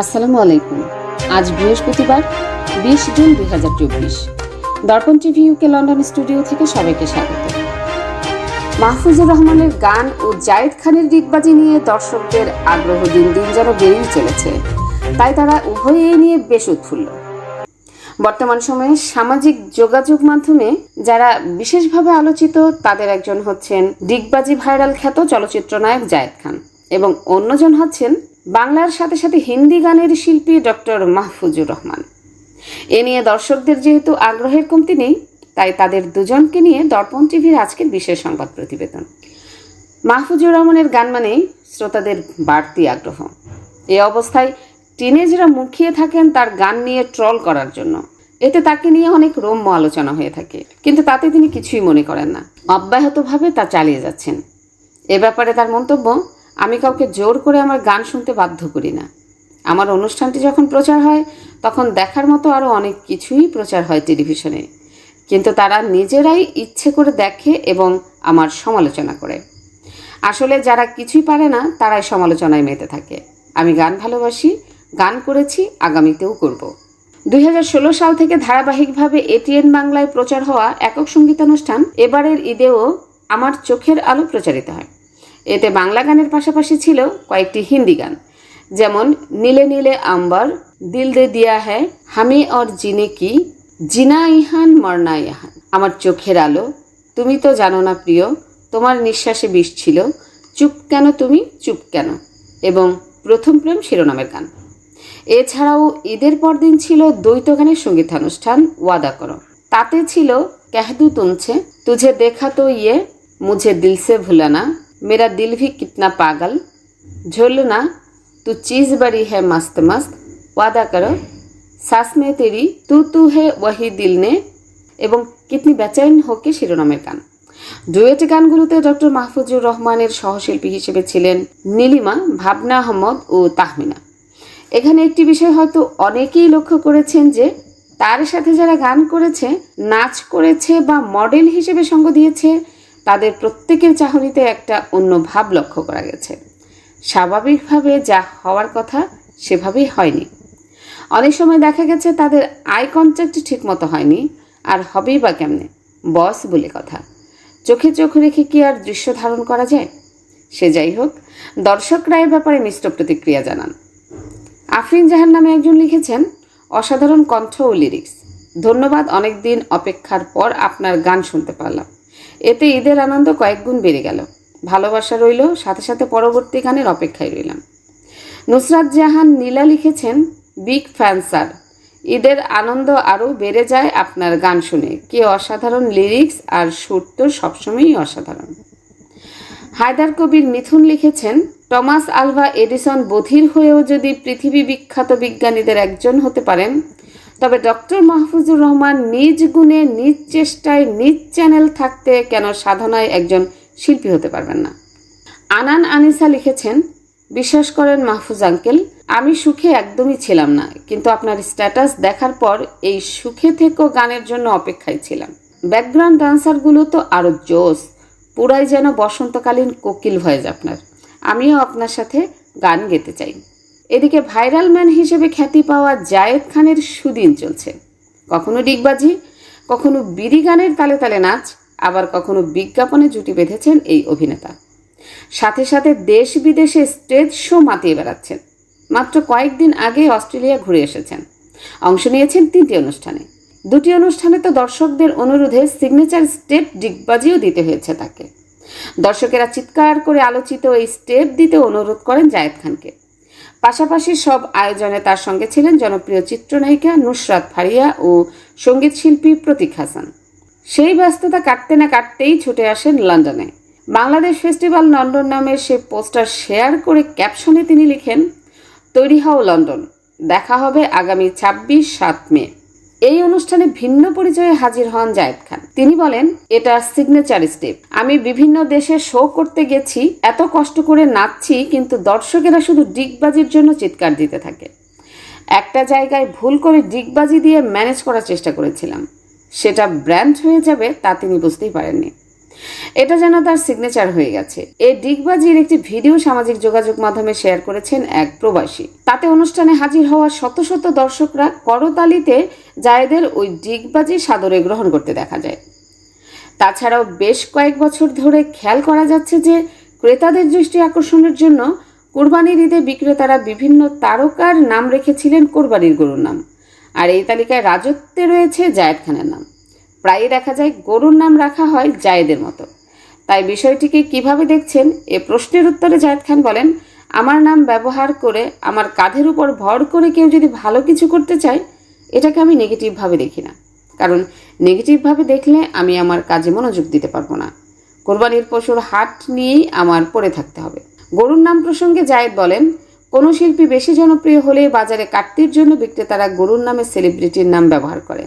আসসালামু আলাইকুম। আজ বৃহস্পতিবার, বিশ জুন দুই হাজার চব্বিশ। দর্পণ টিভি ইউকে লন্ডন স্টুডিও থেকে সবাইকে স্বাগত। মাহফুজুর রহমানের গান ও জায়েদ খানের দিকবাজি নিয়ে দর্শকদের আগ্রহ দিন দিন যেন বেড়েই চলেছে, তাই তারা উভয়ে নিয়ে বেশ উৎফুল্ল। বর্তমান সময়ে সামাজিক যোগাযোগ মাধ্যমে যারা বিশেষভাবে আলোচিত, তাদের একজন হচ্ছেন দিগবাজি ভাইরাল খ্যাত চলচ্চিত্র নায়ক জায়েদ খান এবং অন্যজন হচ্ছেন বাংলার সাথে সাথে হিন্দি গানের শিল্পী ডক্টর মাহফুজুর রহমান। এ নিয়ে দর্শকদের যেহেতু আগ্রহের কমতি নেই, তাই তাদের দুজনকে নিয়ে দর্পণ টিভির আজকের বিশেষ সংবাদ প্রতিবেদন। মাহফুজুর রহমানের গান মানেই শ্রোতাদের বাড়তি আগ্রহ। এ অবস্থায় টিনেজরা মুখিয়ে থাকেন তার গান নিয়ে ট্রল করার জন্য। এতে তাকে নিয়ে অনেক রম্য আলোচনা হয়ে থাকে, কিন্তু তাতে তিনি কিছুই মনে করেন না। অব্যাহতভাবে তা চালিয়ে যাচ্ছেন। এ ব্যাপারে তার মন্তব্য আমি কাউকে জোর করে আমার গান শুনতে বাধ্য করি না। আমার অনুষ্ঠানটি যখন প্রচার হয়, তখন দেখার মতো আরও অনেক কিছুই প্রচার হয় টেলিভিশনে। কিন্তু তারা নিজেরাই ইচ্ছে করে দেখে এবং আমার সমালোচনা করে। আসলে যারা কিছুই পারে না, তারাই সমালোচনায় মেতে থাকে। আমি গান ভালোবাসি, গান করেছি, আগামীতেও করব। দুই হাজার ষোলো সাল থেকে ধারাবাহিকভাবে এটিএন বাংলায় প্রচার হওয়া একক সঙ্গীতানুষ্ঠান এবারের ঈদেও আমার চোখের আলো প্রচারিত হয়। এতে বাংলা গানের পাশাপাশি ছিল কয়েকটি হিন্দি গান। যেমন, নীলে নীলে আম্বার, দিল দে দিয়া হ্যায়, হামি অর জিনে কি, জিনা ইহান মরনা ইহান। আমার চোখের আলো, তুমি তো জানো না প্রিয়, তোমার নিঃশ্বাসে বিষ ছিল, চুপ কেন তুমি, চুপ কেন? এবং প্রথম প্রেম শিরোনামের গান। এছাড়াও ঈদের পরদিন ছিল দ্বৈত গানের সঙ্গীতানুষ্ঠান, ওয়াদা করো। তাতে ছিল কেহদু তুমছে তুঝে দেখা তো ইয়ে মুঝে দিলসে ভুলানা মেরা দিল ভি কিতনা পাগল ঝোলনা তু চিজ বড়ি है मस्त मस्त वादा करो सास में तेरी तू तू है वही दिल ने এবং কিতনি বেচাইন হোকে শিরোনামের গান ডুয়েট গানগুলোতে ডক্টর মাহফুজুর রহমানের সহশিল্পী হিসেবে ছিলেন নীলিমা ভাবনা আহমদ ও তাহমিনা এখানে একটি বিষয় হয়তো অনেকেই লক্ষ্য করেছেন যে তার সাথে যারা গান করেছে নাচ করেছে বা মডেল হিসেবে সঙ্গ দিয়েছে তাদের প্রত্যেকের চাহনিতে একটা অন্য ভাব লক্ষ্য করা গেছে। স্বাভাবিকভাবে যা হওয়ার কথা সেভাবেই হয়নি। অনেক সময় দেখা গেছে তাদের আই কন্ট্যাক্ট ঠিক মতো হয়নি, আর হবেই বা কেমনে? বস বলে কথা। চোখে চোখ রেখে কি আর দৃশ্য ধারণ করা যায়? সে যাই হোক, দর্শকরা এ ব্যাপারে মিশ্র প্রতিক্রিয়া জানান। আফরিন জাহান নামে একজন লিখেছেন, অসাধারণ কণ্ঠ ও লিরিক্স ধন্যবাদ অনেক দিন অপেক্ষার পর আপনার গান শুনতে পারলাম। এতে ঈদের আনন্দ কয়েকগুণ বেড়ে গেল। ভালোবাসা রইল, সাথে সাথে পরবর্তী গানের অপেক্ষায় রইলাম। নুসরাত জাহান নীলা লিখেছেন, বিগ ফ্যান স্যার, ঈদের আনন্দ আরও বেড়ে যায় আপনার গান শুনে। কি অসাধারণ লিরিক্স আর সুর তো সবসময়ই অসাধারণ। হায়দার কবির মিথুন লিখেছেন, টমাস আলভা এডিসন বধির হয়েও যদি পৃথিবী বিখ্যাত বিজ্ঞানীদের একজন হতে পারেন তবে ডক্টর মাহফুজুর রহমান নিজ গুণে, নিজ চেষ্টায়, নিজ চ্যানেল থাকতে কেন সাধনায় একজন শিল্পী হতে পারবেন না? আনান আনিসা লিখেছেন, বিশ্বাস করেন মাহফুজ আঙ্কেল, আমি সুখে একদমই ছিলাম না, কিন্তু আপনার স্ট্যাটাস দেখার পর এই সুখে থেকেও গানের জন্য অপেক্ষায় ছিলাম। ব্যাকগ্রাউন্ড ডান্সারগুলো তো আরও জোস, পুরাই যেন বসন্তকালীন কোকিল ভয়েস আপনার। আমিও আপনার সাথে গান গেতে চাই। এদিকে ভাইরাল ম্যান হিসেবে খ্যাতি পাওয়া জায়েদ খানের সুদিন চলছে। কখনো ডিগবাজি, কখনো বিড়ি গানের তালে তালে নাচ, আবার কখনো বিজ্ঞাপনে জুটি বেঁধেছেন এই অভিনেতা। সাথে সাথে দেশ বিদেশে স্টেজ শো মাতিয়ে বেড়াচ্ছেন। মাত্র কয়েকদিন আগে অস্ট্রেলিয়া ঘুরে এসেছেন। অংশ নিয়েছেন তিনটি অনুষ্ঠানে। দুটি অনুষ্ঠানে তো দর্শকদের অনুরোধে সিগনেচার স্টেপ ডিগবাজিও দিতে হয়েছে তাকে। দর্শকেরা চিৎকার করে আলোচিত এই স্টেপ দিতে অনুরোধ করেন জায়েদ খানকে। পাশাপাশি সব আয়োজনে তার সঙ্গে ছিলেন জনপ্রিয় চিত্রনায়িকা নুসরাত ফারিয়া ও সংগীত শিল্পী প্রতীক হাসান। সেই ব্যস্ততা কাটতে না কাটতেই ছুটে আসেন লন্ডনে। বাংলাদেশ ফেস্টিভ্যাল লন্ডন নামের সে পোস্টার শেয়ার করে ক্যাপশনে তিনি লিখেন, তৈরি হও লন্ডন, দেখা হবে আগামী ছাব্বিশ সাত মে। এই অনুষ্ঠানে ভিন্ন পরিচয়ে হাজির হন জায়েদ খান। তিনি বলেন, এটা সিগনেচার স্টেপ আমি বিভিন্ন দেশে শো করতে গেছি, এত কষ্ট করে নাচছি, কিন্তু দর্শকেরা শুধু ডিগবাজির জন্য চিৎকার দিতে থাকে। একটা জায়গায় ভুল করে ডিগবাজি দিয়ে ম্যানেজ করার চেষ্টা করেছিলাম। সেটা ব্র্যান্ড হয়ে যাবে তা তিনি বুঝতেই পারেননি। এটা যেন তার সিগনেচার হয়ে গেছে। এই ডিগবাজির একটি ভিডিও সামাজিক যোগাযোগ মাধ্যমে শেয়ার করেছেন এক প্রবাসী। তাতে অনুষ্ঠানে হাজির হওয়া শত শত দর্শকরা করতালিতে জায়েদের ওই ডিগবাজি সাদরে গ্রহণ করতে দেখা যায়। তাছাড়াও বেশ কয়েক বছর ধরে খেয়াল করা যাচ্ছে যে ক্রেতাদের দৃষ্টি আকর্ষণের জন্য কোরবানির ঈদে বিক্রেতারা বিভিন্ন তারকার নাম রেখেছিলেন কোরবানির গরুর নাম। আর এই তালিকায় রাজত্বে রয়েছে জায়েদ খানের নাম। প্রায়ই দেখা যায় গরুর নাম রাখা হয় জায়েদের মতো। তাই বিষয়টিকে কীভাবে দেখছেন? এ প্রশ্নের উত্তরে জায়েদ খান বলেন, আমার নাম ব্যবহার করে, আমার কাঁধের উপর ভর করে কেউ যদি ভালো কিছু করতে চায়, এটাকে আমি নেগেটিভভাবে দেখি না। কারণ নেগেটিভভাবে দেখলে আমি আমার কাজে মনোযোগ দিতে পারব না। কোরবানির পশুর হাট নিয়েই আমার পড়ে থাকতে হবে। গরুর নাম প্রসঙ্গে জায়েদ বলেন, কোনো শিল্পী বেশি জনপ্রিয় হলে বাজারে কাটতির জন্য বিক্রেতারা গরুর নামে সেলিব্রিটির নাম ব্যবহার করে।